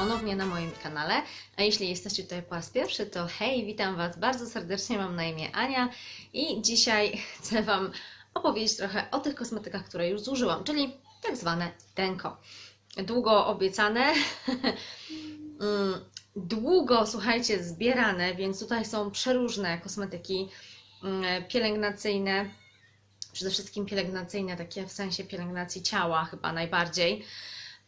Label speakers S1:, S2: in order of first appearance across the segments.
S1: ponownie na moim kanale. A jeśli jesteście tutaj po raz pierwszy, to hej, witam Was bardzo serdecznie, mam na imię Ania i dzisiaj chcę Wam opowiedzieć trochę o tych kosmetykach, które już zużyłam, czyli tak zwane denko. Długo obiecane, Mm, długo, słuchajcie, zbierane, więc tutaj są przeróżne kosmetyki mm, pielęgnacyjne, przede wszystkim pielęgnacyjne, takie w sensie pielęgnacji ciała chyba najbardziej.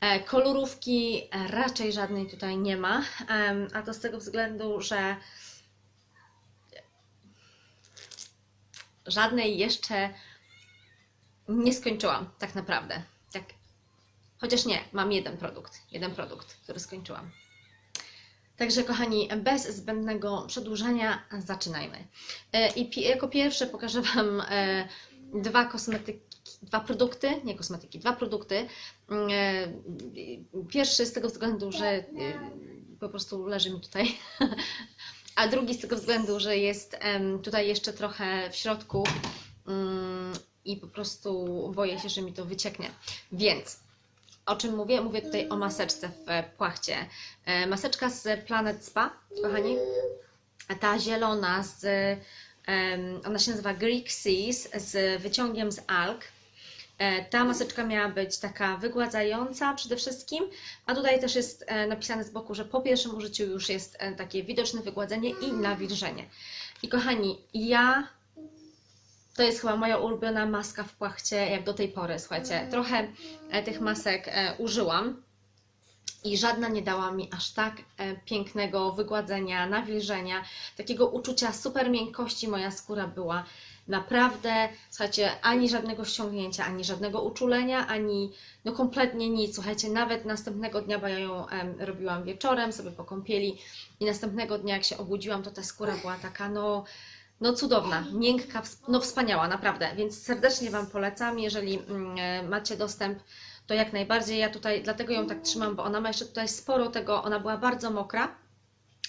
S1: E, Kolorówki e, raczej żadnej tutaj nie ma, a to z tego względu, że żadnej jeszcze nie skończyłam, tak naprawdę. Tak. Chociaż nie, mam jeden produkt, jeden produkt, który skończyłam. Także kochani, bez zbędnego przedłużania zaczynajmy. E, I jako pierwsze pokażę Wam dwa kosmetyki, dwa produkty, nie kosmetyki, dwa produkty. Mm, e, Pierwszy z tego względu, że e, po prostu leży mi tutaj, a drugi z tego względu, że jest tutaj jeszcze trochę w środku mm, i po prostu boję się, że mi to wycieknie. Więc o czym mówię? Mówię tutaj o maseczce w płachcie. E, Maseczka z Planet Spa, kochani. Ta zielona z, ona się nazywa Greek Seas z wyciągiem z alg. E, Ta maseczka miała być taka wygładzająca przede wszystkim, a tutaj też jest e, napisane z boku, że po pierwszym użyciu już jest e, takie widoczne wygładzenie i nawilżenie. I kochani, ja to jest chyba moja ulubiona maska w płachcie, jak do tej pory, słuchajcie. Trochę e, tych masek użyłam i żadna nie dała mi aż tak pięknego wygładzenia, nawilżenia, takiego uczucia super miękkości. Moja skóra była naprawdę, słuchajcie, ani żadnego ściągnięcia, ani żadnego uczulenia, ani no kompletnie nic. Słuchajcie, nawet następnego dnia, bo ja ją em, robiłam wieczorem, sobie po kąpieli i następnego dnia, jak się obudziłam, to ta skóra była taka, no no cudowna, miękka, no wspaniała, naprawdę. Więc serdecznie Wam polecam, jeżeli mm, e, macie dostęp, to jak najbardziej. Ja tutaj dlatego ją tak trzymam, bo ona ma jeszcze tutaj sporo tego, ona była bardzo mokra,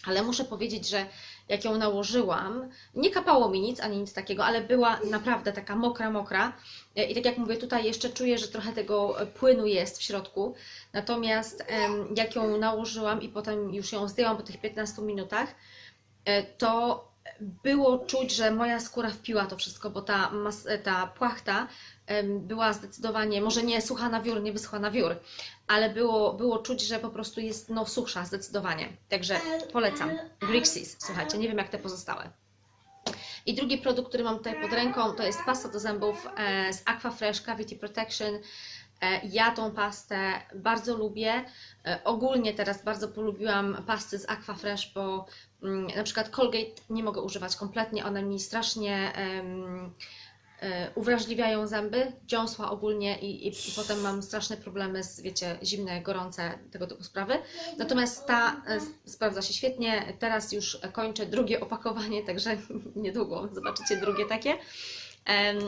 S1: ale muszę powiedzieć, że jak ją nałożyłam, nie kapało mi nic, ani nic takiego, ale była naprawdę taka mokra, mokra. E, I tak jak mówię, tutaj jeszcze czuję, że trochę tego e, płynu jest w środku. Natomiast jak ją nałożyłam i potem już ją zdjęłam po tych 15 minutach, e, to było czuć, że moja skóra wpiła to wszystko, bo ta, ta płachta była zdecydowanie, może nie sucha na wiór, nie wyschła na wiór, ale było, było czuć, że po prostu jest no, suchsza zdecydowanie. Także polecam. Grixis, słuchajcie, nie wiem jak te pozostałe. I drugi produkt, który mam tutaj pod ręką, to jest pasta do zębów e, z Aquafresh Cavity Protection. E, Ja tą pastę bardzo lubię. E, Ogólnie teraz bardzo polubiłam pasty z Aquafresh, bo mm, na przykład Colgate nie mogę używać kompletnie, one mi strasznie e, uwrażliwiają zęby, dziąsła ogólnie i, i, i potem mam straszne problemy z, wiecie, zimne, gorące, tego typu sprawy. Natomiast ta e, sprawdza się świetnie. Teraz już kończę drugie opakowanie, także niedługo zobaczycie drugie takie.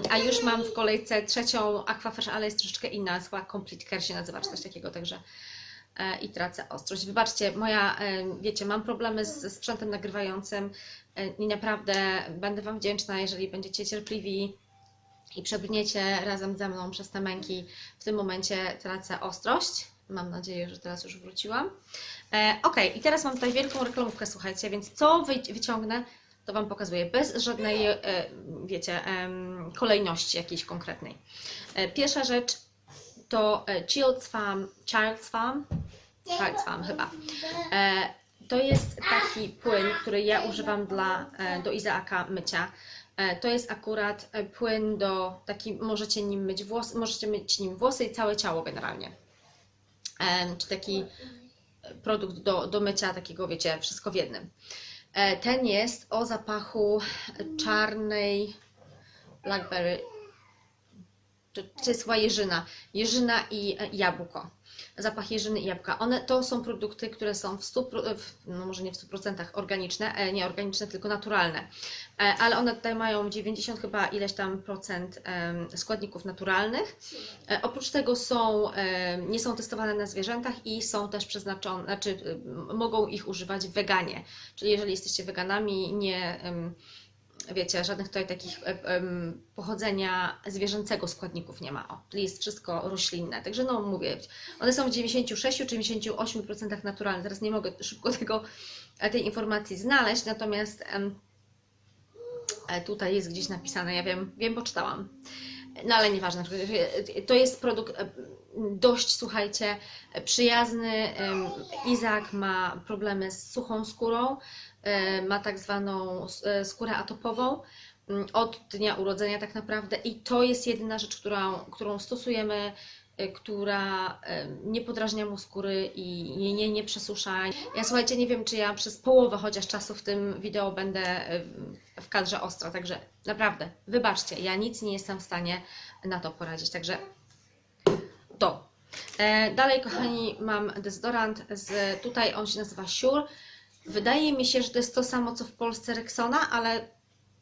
S1: A już mam w kolejce trzecią Aquafresh, ale jest troszeczkę inna, chyba Complete Care się nazywa, czy coś takiego, także e, i tracę ostrość. Wybaczcie, moja, e, wiecie, mam problemy z sprzętem nagrywającym e, i naprawdę będę Wam wdzięczna, jeżeli będziecie cierpliwi i przebrniecie razem ze mną przez te męki. W tym momencie tracę ostrość. Mam nadzieję, że teraz już wróciłam. E, ok, i teraz mam tutaj wielką reklamówkę, słuchajcie, więc co wy, wyciągnę, to Wam pokazuję, bez żadnej, e, wiecie, em, kolejności jakiejś konkretnej. E, pierwsza rzecz to e, Child's Farm, Child's Farm, Child's Farm chyba. E, to jest taki płyn, który ja używam dla, e, do Izaaka mycia. E, To jest akurat e, płyn do taki, możecie nim myć włosy, możecie myć nim włosy i całe ciało generalnie. Em, Czy taki produkt do, do mycia takiego, wiecie, wszystko w jednym. E, Ten jest o zapachu czarnej blackberry, czy jest chyba jeżyna, jeżyna i e, jabłko. Zapach jeżyny i jabłka. One to są produkty, które są w 100%, w, no może nie w 100% organiczne, e, nie organiczne, tylko naturalne. E, Ale one tutaj mają 90 chyba ileś tam procent składników naturalnych. Oprócz tego są, nie są testowane na zwierzętach i są też przeznaczone, znaczy mogą ich używać weganie. Czyli jeżeli jesteście weganami, nie, wiecie, żadnych tutaj takich e, em, pochodzenia zwierzęcego składników nie ma. O, jest wszystko roślinne. Także no mówię, one są w 96 czy 98% naturalne. Teraz nie mogę szybko tego, e, tej informacji znaleźć, natomiast e, tutaj jest gdzieś napisane, ja wiem, wiem, poczytałam. No ale nieważne, to jest produkt e, dość, słuchajcie, przyjazny. Izak ma problemy z suchą skórą, ma tak zwaną e, skórę atopową mm, od dnia urodzenia tak naprawdę i to jest jedyna rzecz, którą, którą stosujemy, e, która nie podrażnia mu skóry i jej nie, nie przesusza. Ja słuchajcie, nie wiem, czy ja przez połowę chociaż czasu w tym wideo będę w kadrze ostra, także naprawdę, wybaczcie, ja nic nie jestem w stanie na to poradzić, także to. E, dalej, kochani, mam dezodorant z, tutaj on się nazywa Sure. Wydaje mi się, że to jest to samo, co w Polsce Rexona, ale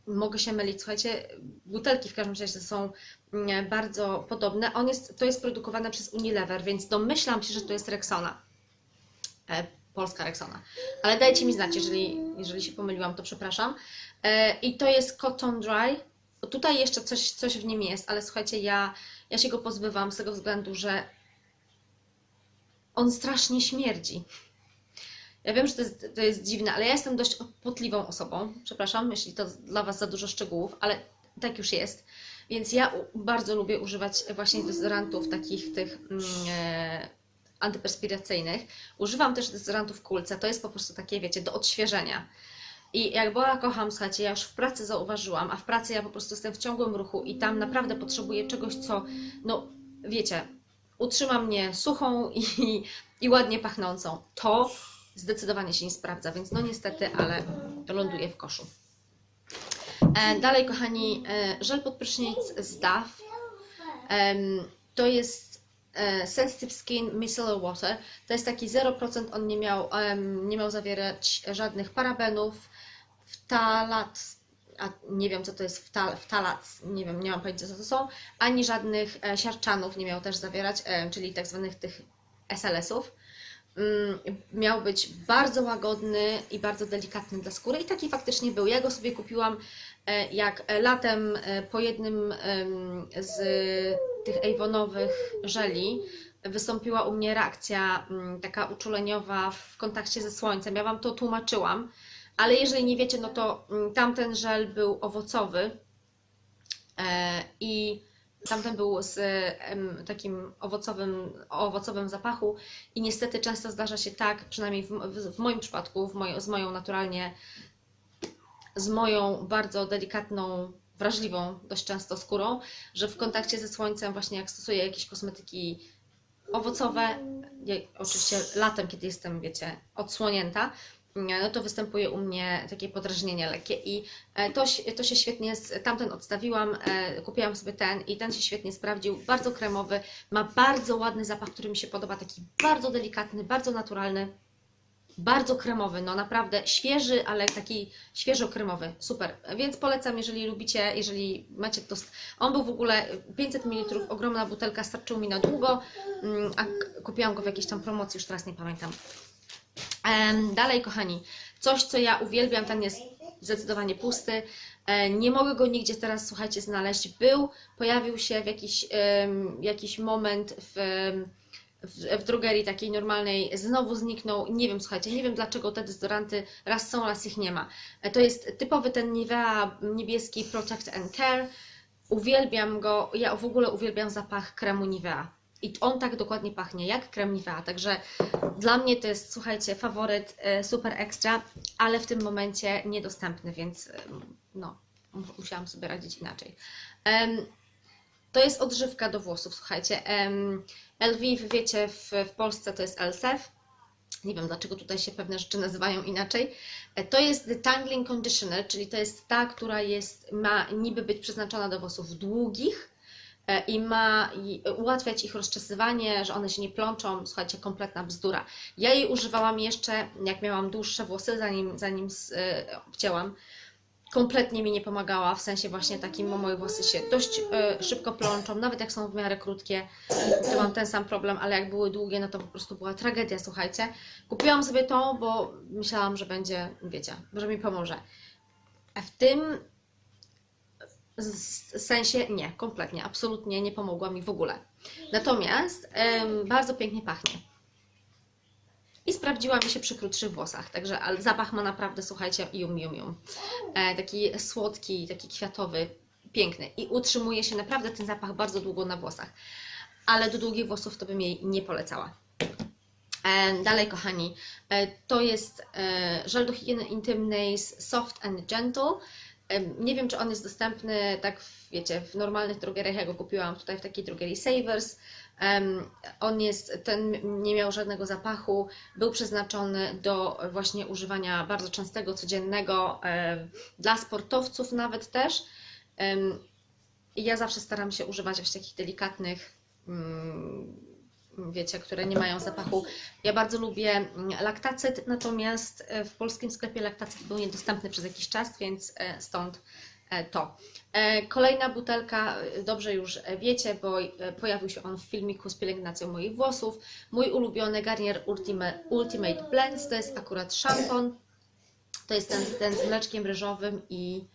S1: mogę się mylić. Słuchajcie, butelki w każdym razie są mm, bardzo podobne. On jest, to jest produkowane przez Unilever, więc domyślam się, że to jest Rexona. E, polska Rexona. Ale dajcie mi znać, jeżeli, jeżeli się pomyliłam, to przepraszam. E, I to jest Cotton Dry. Tutaj jeszcze coś, coś w nim jest, ale słuchajcie, ja, ja się go pozbywam z tego względu, że on strasznie śmierdzi. Ja wiem, że to jest, to jest dziwne, ale ja jestem dość potliwą osobą. Przepraszam, jeśli to dla Was za dużo szczegółów, ale tak już jest. Więc ja bardzo lubię używać właśnie dezodorantów takich tych mm, e, antyperspiracyjnych. Używam też dezodorantów w kulce. To jest po prostu takie, wiecie, do odświeżenia. I jak Bola kocham, słuchajcie, ja już w pracy zauważyłam, a w pracy ja po prostu jestem w ciągłym ruchu i tam naprawdę potrzebuję czegoś, co, no wiecie, utrzyma mnie suchą i, i ładnie pachnącą. To zdecydowanie się nie sprawdza, więc no niestety, ale ląduje w koszu. E, dalej, kochani, e, żel pod prysznic z DAF. To jest e, Sensitive Skin Micellar Water. To jest taki 0%, on nie miał, nie miał zawierać żadnych parabenów, wtalat, a nie wiem co to jest wtal, wtalat, nie wiem, nie mam pojęcia co to są, ani żadnych e, siarczanów nie miał też zawierać, e, czyli tak zwanych tych SLS-ów. Mm, Miał być bardzo łagodny i bardzo delikatny dla skóry i taki faktycznie był. Ja go sobie kupiłam e, jak latem po jednym z tych Avonowych żeli wystąpiła u mnie reakcja mm, taka uczuleniowa w kontakcie ze słońcem. Ja Wam to tłumaczyłam, ale jeżeli nie wiecie, no to mm, tamten żel był owocowy e, i tamten był z takim owocowym, owocowym zapachu. I niestety często zdarza się tak, przynajmniej w, w, moim przypadku, w moj, z moją naturalnie, z moją bardzo delikatną, wrażliwą dość często skórą, że w kontakcie ze słońcem właśnie jak stosuję jakieś kosmetyki owocowe, oczywiście latem, kiedy jestem, wiecie, odsłonięta, no to występuje u mnie takie podrażnienie lekkie i e, to, to się świetnie, tamten odstawiłam, e, kupiłam sobie ten i ten się świetnie sprawdził, bardzo kremowy, ma bardzo ładny zapach, który mi się podoba, taki bardzo delikatny, bardzo naturalny, bardzo kremowy, no naprawdę świeży, ale taki świeżo-kremowy, super, więc polecam, jeżeli lubicie, jeżeli macie to, on był w ogóle 500 ml, ogromna butelka, starczył mi na długo, mm, a kupiłam go w jakiejś tam promocji, już teraz nie pamiętam. Dalej, kochani, coś, co ja uwielbiam, ten jest zdecydowanie pusty. E, Nie mogę go nigdzie teraz, słuchajcie, znaleźć. Był, pojawił się w jakiś, jakiś moment w, w, w drogerii takiej normalnej, znowu zniknął. Nie wiem, słuchajcie, nie wiem dlaczego te dezodoranty raz są, raz ich nie ma. E, To jest typowy ten Nivea niebieski Protect and Care. Uwielbiam go, ja w ogóle uwielbiam zapach kremu Nivea. I on tak dokładnie pachnie, jak krem. Także dla mnie to jest, słuchajcie, faworyt e, super ekstra, ale w tym momencie niedostępny, więc e, no, mu- musiałam sobie radzić inaczej. To jest odżywka do włosów, słuchajcie. Elviv, wiecie, w, w Polsce to jest Elsef. Nie wiem, dlaczego tutaj się pewne rzeczy nazywają inaczej. E, To jest Detangling Conditioner, czyli to jest ta, która jest, ma niby być przeznaczona do włosów długich, i ma ułatwiać ich rozczesywanie, że one się nie plączą. Słuchajcie, kompletna bzdura. Ja jej używałam jeszcze, jak miałam dłuższe włosy, zanim, zanim s- e, obcięłam. Kompletnie mi nie pomagała, w sensie właśnie takim, bo moje włosy się dość e, szybko plączą, nawet jak są w miarę krótkie, to mam ten sam problem, ale jak były długie, no to po prostu była tragedia, słuchajcie. Kupiłam sobie tą, bo myślałam, że będzie, wiecie, że mi pomoże. A w tym w sensie nie, kompletnie, absolutnie nie pomogła mi w ogóle. Natomiast em, bardzo pięknie pachnie. I sprawdziła mi się przy krótszych włosach, także ale zapach ma naprawdę, słuchajcie, yum, yum, yum. E, taki słodki, taki kwiatowy, piękny. I utrzymuje się naprawdę ten zapach bardzo długo na włosach. Ale do długich włosów to bym jej nie polecała. E, dalej, kochani, e, to jest e, żel do higieny intymnej Soft and Gentle. Nie wiem, czy on jest dostępny tak, wiecie, w normalnych drogeriach. Ja go kupiłam tutaj w takiej drogerii Savers. On jest, ten nie miał żadnego zapachu, był przeznaczony do właśnie używania bardzo częstego, codziennego, em, dla sportowców nawet też. Ja zawsze staram się używać właśnie takich delikatnych, mm, wiecie, które nie mają zapachu. Ja bardzo lubię mm, laktacyt, natomiast e, w polskim sklepie laktacyt był niedostępny przez jakiś czas, więc e, stąd e, to. Kolejna butelka, dobrze już wiecie, bo pojawił się on w filmiku z pielęgnacją moich włosów. Mój ulubiony Garnier Ultimate, Ultimate Blends to jest akurat szampon. To jest ten, ten z mleczkiem ryżowym i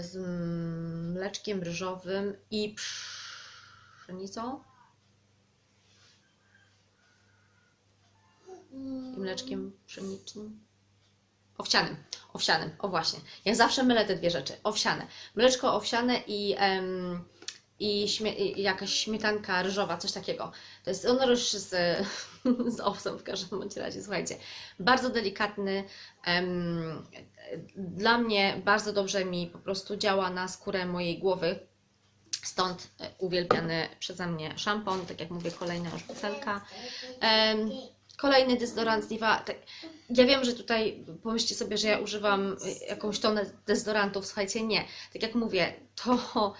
S1: z mleczkiem ryżowym i pszenicą. I mleczkiem pszenicznym. Owsianym, owsianym, o właśnie. Ja zawsze mylę te dwie rzeczy. Owsiane. Mleczko owsiane i, em, i, śmie- i jakaś śmietanka ryżowa, coś takiego. To jest on ryż z, z owsem w każdym bądź razie. Słuchajcie, bardzo delikatny. em, dla mnie bardzo dobrze mi po prostu działa na skórę mojej głowy. Stąd e, uwielbiany przeze mnie szampon, tak jak mówię, kolejna już butelka. Em, Kolejny dezodorant z Diva. Tak, ja wiem, że tutaj pomyślcie sobie, że ja używam jakąś tonę dezodorantów. Słuchajcie, nie. Tak jak mówię, to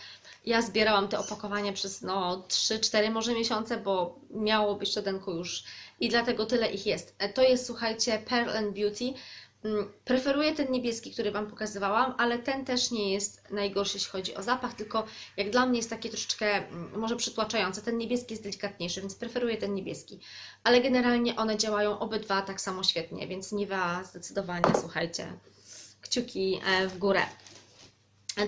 S1: ja zbierałam te opakowania przez no 3-4 może miesiące, bo miało być szczodenko już i dlatego tyle ich jest. E, To jest, słuchajcie, Pearl and Beauty. Mm, Preferuję ten niebieski, który Wam pokazywałam, ale ten też nie jest najgorszy, jeśli chodzi o zapach, tylko jak dla mnie jest taki troszeczkę mm, może przytłaczający. Ten niebieski jest delikatniejszy, więc preferuję ten niebieski. Ale generalnie one działają obydwa tak samo świetnie, więc Niva zdecydowanie, słuchajcie, kciuki e, w górę.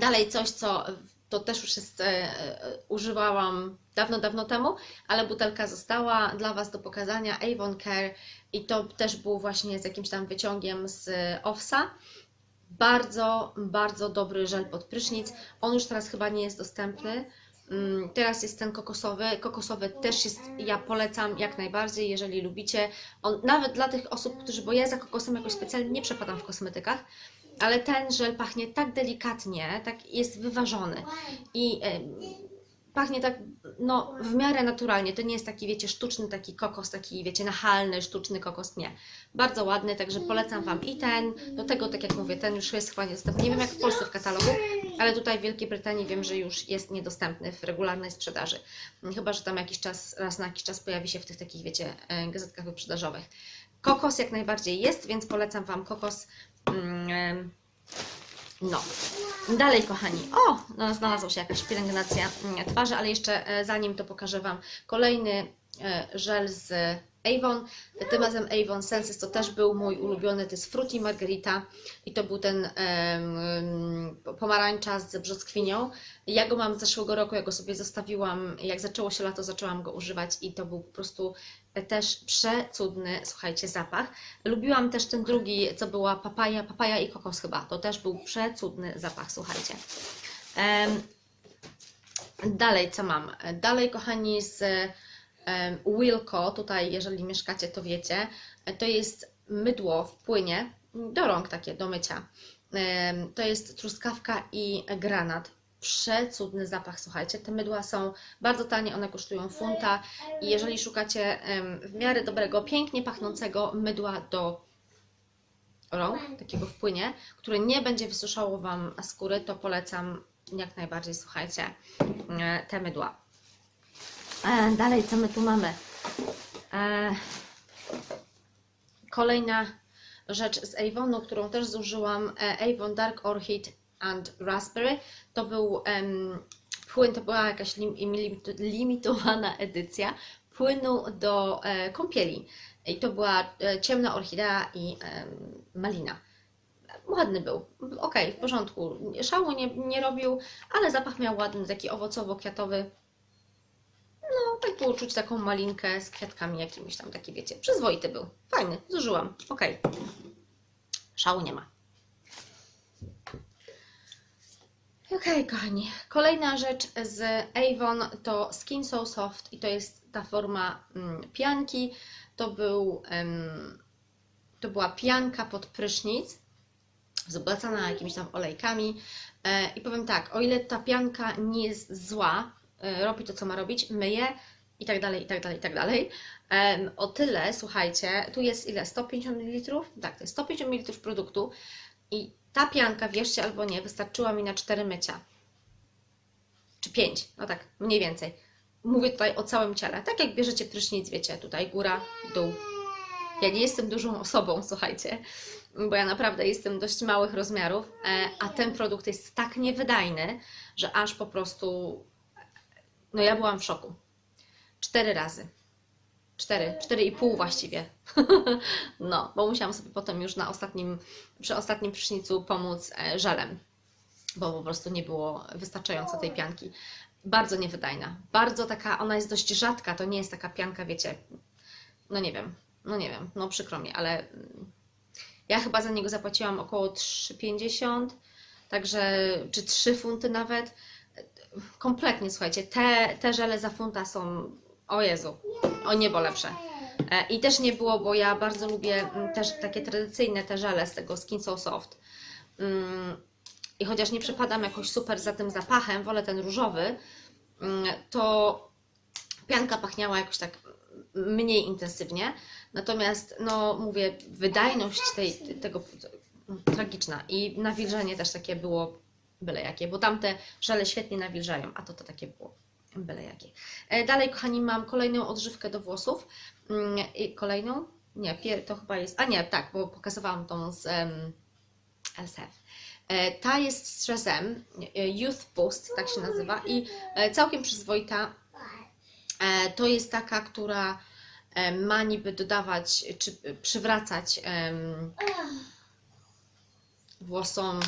S1: Dalej coś, co to też już jest, e, e, używałam dawno, dawno temu, ale butelka została dla Was do pokazania, Avon Care i to też był właśnie z jakimś tam wyciągiem z Offsa. Bardzo, bardzo dobry żel pod prysznic. On już teraz chyba nie jest dostępny. Mm, Teraz jest ten kokosowy. Kokosowy też jest, ja polecam jak najbardziej, jeżeli lubicie. On, nawet dla tych osób, którzy, bo ja za kokosem jakoś specjalnie nie przepadam w kosmetykach, ale ten żel pachnie tak delikatnie, tak jest wyważony i e, pachnie tak, no, w miarę naturalnie. To nie jest taki, wiecie, sztuczny taki kokos, taki, wiecie, nachalny, sztuczny kokos, nie. Bardzo ładny, także polecam Wam i ten. Do tego, tak jak mówię, ten już jest chyba niedostępny. Nie wiem jak w Polsce w katalogu, ale tutaj w Wielkiej Brytanii wiem, że już jest niedostępny w regularnej sprzedaży. Chyba, że tam jakiś czas, raz na jakiś czas pojawi się w tych takich, wiecie, e, gazetkach wyprzedażowych. Kokos jak najbardziej jest, więc polecam Wam kokos. Mm, No. Dalej, kochani. O, no, znalazła się jakaś pielęgnacja mm, twarzy, ale jeszcze e, zanim to pokażę Wam kolejny e, żel z Avon. Tym razem Avon Senses to też był mój ulubiony, to jest Fruity Margarita i to był ten em, pomarańcza z brzoskwinią. Ja go mam z zeszłego roku, ja go sobie zostawiłam, jak zaczęło się lato, zaczęłam go używać i to był po prostu e, też przecudny, słuchajcie, zapach. Lubiłam też ten drugi, co była papaja, papaja i kokos chyba, to też był przecudny zapach, słuchajcie. Em, Dalej, co mam? Dalej, kochani, z Wilco, tutaj jeżeli mieszkacie, to wiecie, to jest mydło w płynie, do rąk takie, do mycia. To jest truskawka i granat. Przecudny zapach, słuchajcie. Te mydła są bardzo tanie, one kosztują funta i jeżeli szukacie w miarę dobrego, pięknie pachnącego mydła do rąk, takiego w płynie, które nie będzie wysuszało Wam skóry, to polecam jak najbardziej, słuchajcie, e, te mydła. E, Dalej, co my tu mamy? E, Kolejna rzecz z Avonu, którą też zużyłam, e, Avon Dark Orchid and Raspberry. To był em, płyn, to była jakaś lim, lim- limitowana edycja płynu do e, kąpieli. I to była e, ciemna orchidea i em, malina. ładny był. Okej, w porządku. Szału nie, nie robił, ale zapach miał ładny, taki owocowo-kwiatowy. No, tak było czuć taką malinkę z kwiatkami jakimiś tam, taki wiecie, przyzwoity był. Fajny, zużyłam. Okej. Szału nie ma. Okej, kochani. Kolejna rzecz z Avon to Skin So Soft i to jest ta forma mm, pianki. To był, to była pianka pod prysznic, wzbogacana jakimiś tam olejkami. E, I powiem tak, o ile ta pianka nie jest zła, robi to, co ma robić, myje i tak dalej, i tak dalej, i tak dalej. O tyle, słuchajcie, tu jest ile? 150 ml? Tak, to jest 150 ml produktu i ta pianka, wierzcie albo nie, wystarczyła mi na 4 mycia. Czy 5, no tak, mniej więcej. Mówię tutaj o całym ciele. Tak jak bierzecie prysznic, wiecie, tutaj góra, dół. Ja nie jestem dużą osobą, słuchajcie, bo ja naprawdę jestem dość małych rozmiarów, e, a ten produkt jest tak niewydajny, że aż po prostu, no ja byłam w szoku. Cztery razy. Cztery, cztery i pół właściwie. no, bo musiałam sobie potem już na ostatnim, przy ostatnim prysznicu pomóc e, żelem, bo po prostu nie było wystarczająco tej pianki. Bardzo niewydajna, bardzo taka, ona jest dość rzadka, to nie jest taka pianka, wiecie, no nie wiem, no nie wiem, no przykro mi, ale mm, ja chyba za niego zapłaciłam około 3,50, także, czy 3 funty nawet. Kompletnie, słuchajcie, te, te żele za funta są, o Jezu, o niebo lepsze. E, I też nie było, bo ja bardzo lubię mm, też takie tradycyjne te żele z tego Skin So Soft. Mm, I chociaż nie przepadam jakoś super za tym zapachem, wolę ten różowy, mm, to pianka pachniała jakoś tak mniej intensywnie. Natomiast, no mówię, wydajność tej, tego tragiczna i nawilżenie też takie było byle jakie, bo tamte żele świetnie nawilżają, a to to takie było byle jakie. E, Dalej, kochani, mam kolejną odżywkę do włosów. Mm, I kolejną? Nie, to chyba jest. A nie, tak, bo pokazywałam tą z um, LSF. E, Ta jest z Shazam, e, Youth Boost, tak się nazywa, i całkiem przyzwoita. To jest taka, która ma niby dodawać, czy przywracać em, włosom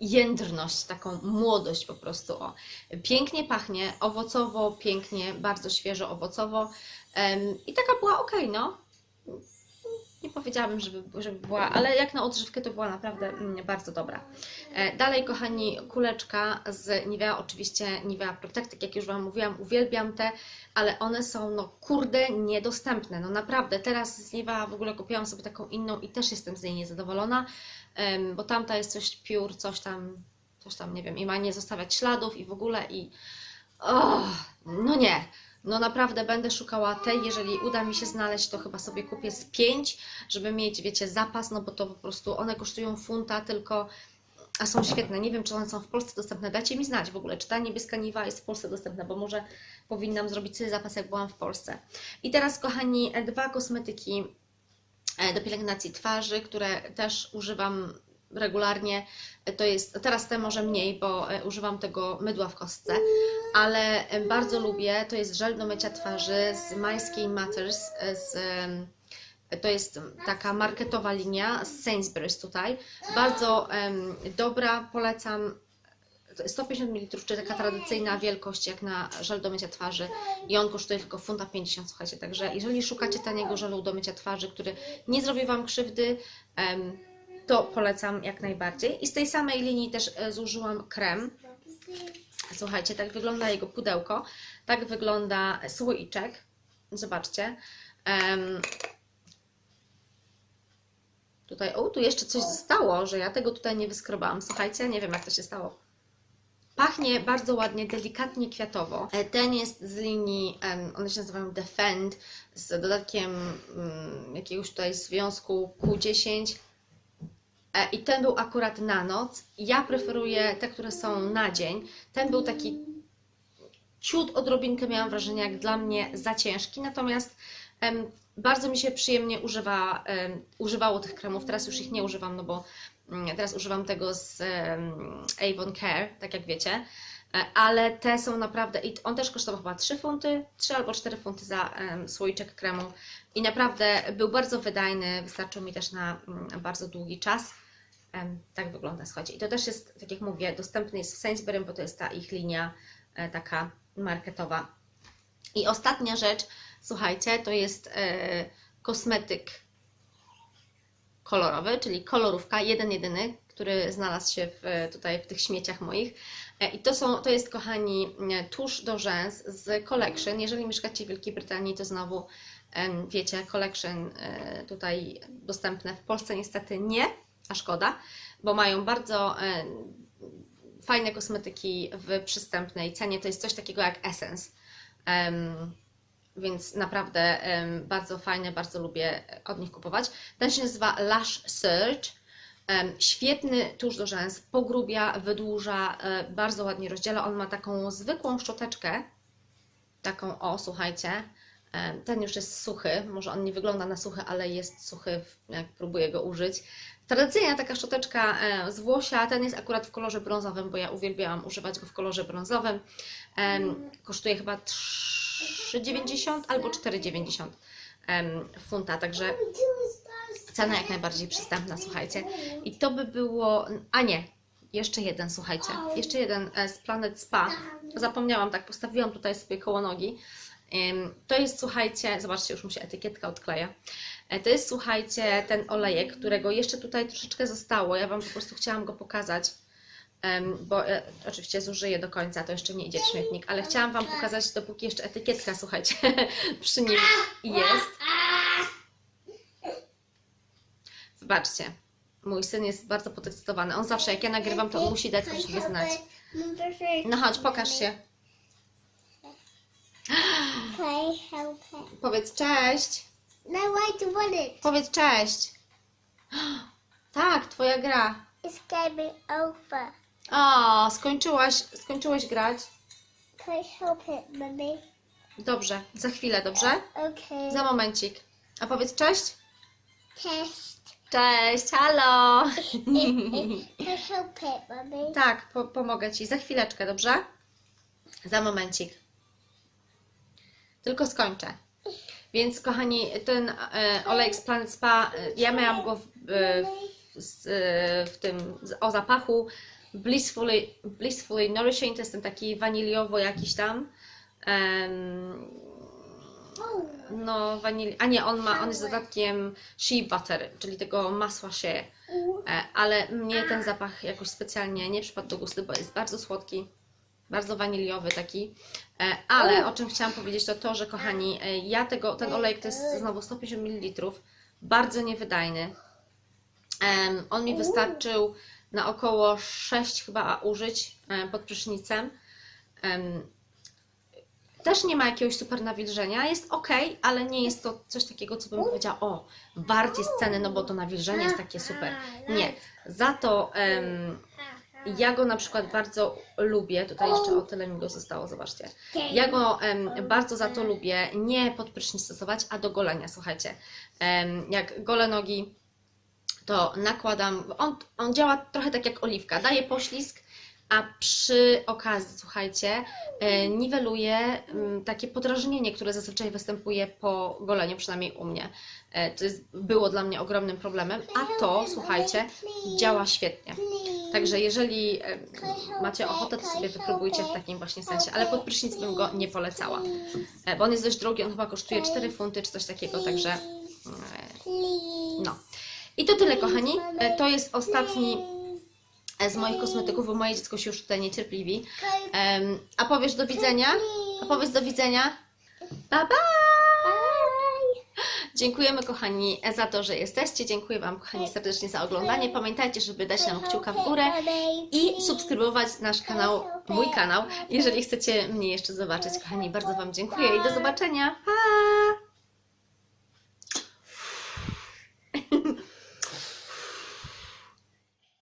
S1: jędrność, taką młodość po prostu. O. Pięknie pachnie, owocowo, pięknie, bardzo świeżo owocowo i taka była ok, no. Nie powiedziałabym, żeby, żeby była, ale jak na odżywkę to była naprawdę mm, bardzo dobra. E, Dalej, kochani, kuleczka z Nivea, oczywiście Nivea Protect, tak jak już Wam mówiłam, uwielbiam te, ale one są, no kurde, niedostępne. No naprawdę, teraz z Nivea w ogóle kupiłam sobie taką inną i też jestem z niej niezadowolona, bo tamta jest coś piór, coś tam, coś tam, nie wiem, i ma nie zostawiać śladów i w ogóle i... Oh, no nie, no naprawdę będę szukała tej, jeżeli uda mi się znaleźć, to chyba sobie kupię z pięć, żeby mieć, wiecie, zapas, no bo to po prostu one kosztują funta tylko, a są świetne. Nie wiem, czy one są w Polsce dostępne. Dajcie mi znać w ogóle, czy ta niebieska niwa jest w Polsce dostępna, bo może powinnam zrobić sobie zapas, jak byłam w Polsce. I teraz, kochani, e, dwa kosmetyki do pielęgnacji twarzy, które też używam regularnie. E, To jest, teraz te może mniej, bo e, używam tego mydła w kostce, ale e, bardzo lubię. To jest żel do mycia twarzy z My Skin Matters. e, Z, to jest taka marketowa linia z Sainsbury's tutaj. Bardzo em, dobra, polecam. To jest 150 ml, czyli taka tradycyjna wielkość jak na żel do mycia twarzy i on kosztuje tylko funta 50, słuchajcie. Także jeżeli szukacie taniego żelu do mycia twarzy, który nie zrobi Wam krzywdy, to polecam jak najbardziej. I z tej samej linii też e, zużyłam krem. Słuchajcie, tak wygląda jego pudełko. Tak wygląda słoiczek. Zobaczcie. Tutaj, o, tu jeszcze coś zostało, że ja tego tutaj nie wyskrobałam. Słuchajcie, nie wiem jak to się stało. Pachnie bardzo ładnie, delikatnie kwiatowo. E, Ten jest z linii, one się nazywają Defend, z dodatkiem mm, jakiegoś tutaj związku Q10. E, I ten był akurat na noc. Ja preferuję te, które są na dzień. Ten był taki ciut odrobinkę, miałam wrażenie, jak dla mnie za ciężki, natomiast bardzo mi się przyjemnie używa, używało tych kremów. Teraz już ich nie używam, no bo teraz używam tego z Avon Care, tak jak wiecie. E, ale te są naprawdę, i on też kosztował chyba 3 funty, 3 albo 4 funty za słoiczek kremu i naprawdę był bardzo wydajny, wystarczył mi też na mm, bardzo długi czas. Tak wygląda, słuchajcie. I to też jest, tak jak mówię, dostępny jest w Sainsbury, bo to jest ta ich linia e, taka marketowa. I ostatnia rzecz, słuchajcie, to jest e, kosmetyk kolorowy, czyli kolorówka, jeden jedyny, który znalazł się w, tutaj w tych śmieciach moich. E, I to, są, to jest, kochani, e, tusz do rzęs z Collection. Jeżeli mieszkacie w Wielkiej Brytanii, to znowu wiecie, Collection e, tutaj dostępne. W Polsce niestety nie, a szkoda, bo mają bardzo e, fajne kosmetyki w przystępnej cenie. To jest coś takiego jak Essence. Więc naprawdę bardzo fajne, bardzo lubię od nich kupować. Ten się nazywa Lash. Em, świetny tusz do rzęs, pogrubia, wydłuża, e, bardzo ładnie rozdziela. On ma taką zwykłą szczoteczkę, taką o, słuchajcie. Ten już jest suchy, może on nie wygląda na suchy, ale jest suchy, jak próbuję go użyć. Tradycyjna taka szczoteczka e, z Włosia, ten jest akurat w kolorze brązowym, bo ja uwielbiałam używać go w kolorze brązowym. Kosztuje chyba 3,90 albo 4,90 em, funta, także cena jak najbardziej przystępna, słuchajcie. I to by było, a nie, jeszcze jeden, słuchajcie, jeszcze jeden e, z Planet Spa. Zapomniałam, tak postawiłam tutaj sobie koło nogi. To jest, słuchajcie, zobaczcie, już mu się etykietka odkleja. E, To jest, słuchajcie, ten olejek, którego jeszcze tutaj troszeczkę zostało. Ja Wam po prostu chciałam go pokazać, bo e, oczywiście zużyję do końca, to jeszcze nie idzie w śmietnik, ale chciałam Wam pokazać, dopóki jeszcze etykietka, słuchajcie, przy nim jest. Wybaczcie, mój syn jest bardzo podekscytowany. On zawsze, jak ja nagrywam, to on musi dać coś wyznać. No chodź, pokaż się. Powiedz cześć.
S2: No.
S1: Powiedz cześć. Tak, twoja gra.
S2: It's be over.
S1: O, skończyłaś, skończyłaś grać.
S2: I help it, Mummy?
S1: Dobrze, za chwilę, dobrze?
S2: Okay.
S1: Za momencik. A powiedz cześć.
S2: Test.
S1: Cześć, halo.
S2: I help it, Mummy?
S1: tak, po, pomogę ci. Za chwileczkę, dobrze? Za momencik. Tylko skończę. Więc kochani, ten e, olejek z Planet Spa, e, ja miałam go w, e, w, z, e, w tym z, o zapachu Blissfully, Blissfully Nourishing, to jest ten taki waniliowo jakiś tam. Em, no, wanili... A nie, on ma, on jest dodatkiem shea butter, czyli tego masła shea. Ale mnie ten zapach jakoś specjalnie nie przypadł do gustu, bo jest bardzo słodki, bardzo waniliowy taki. E, ale o czym chciałam powiedzieć to to, że kochani, e, ja tego, ten olejek to jest znowu 150 ml, bardzo niewydajny. On mi wystarczył na około 6 chyba użyć e, pod prysznicem. Em, też nie ma jakiegoś super nawilżenia, jest ok, ale nie jest to coś takiego, co bym powiedziała, o, wart jest ceny, no bo to nawilżenie jest takie super. Nie, za to ja go na przykład bardzo lubię, tutaj jeszcze o tyle mi go zostało, zobaczcie. Ja go bardzo za to lubię nie pod prysznic stosować, a do golenia, słuchajcie. Jak golę nogi, to nakładam, on, on działa trochę tak jak oliwka, daje poślizg, a przy okazji, słuchajcie, e, niweluje mm, takie podrażnienie, które zazwyczaj występuje po goleniu, przynajmniej u mnie. E, To jest, było dla mnie ogromnym problemem, a to, słuchajcie, działa świetnie. Także jeżeli e, macie ochotę, to sobie wypróbujcie w takim właśnie sensie, ale pod prysznic bym go nie polecała, bo on jest dość drogi, on chyba kosztuje 4 funty czy coś takiego, także e, no. I to tyle, kochani. E, To jest ostatni e, z moich kosmetyków, bo moje dziecko się już tutaj niecierpliwi. A powiesz do widzenia? A powiedz do widzenia? Bye bye! Dziękujemy kochani za to, że jesteście. Dziękuję Wam kochani serdecznie za oglądanie. Pamiętajcie, żeby dać nam kciuka w górę i subskrybować nasz kanał, mój kanał, jeżeli chcecie mnie jeszcze zobaczyć. Kochani, bardzo Wam dziękuję i do zobaczenia. Pa!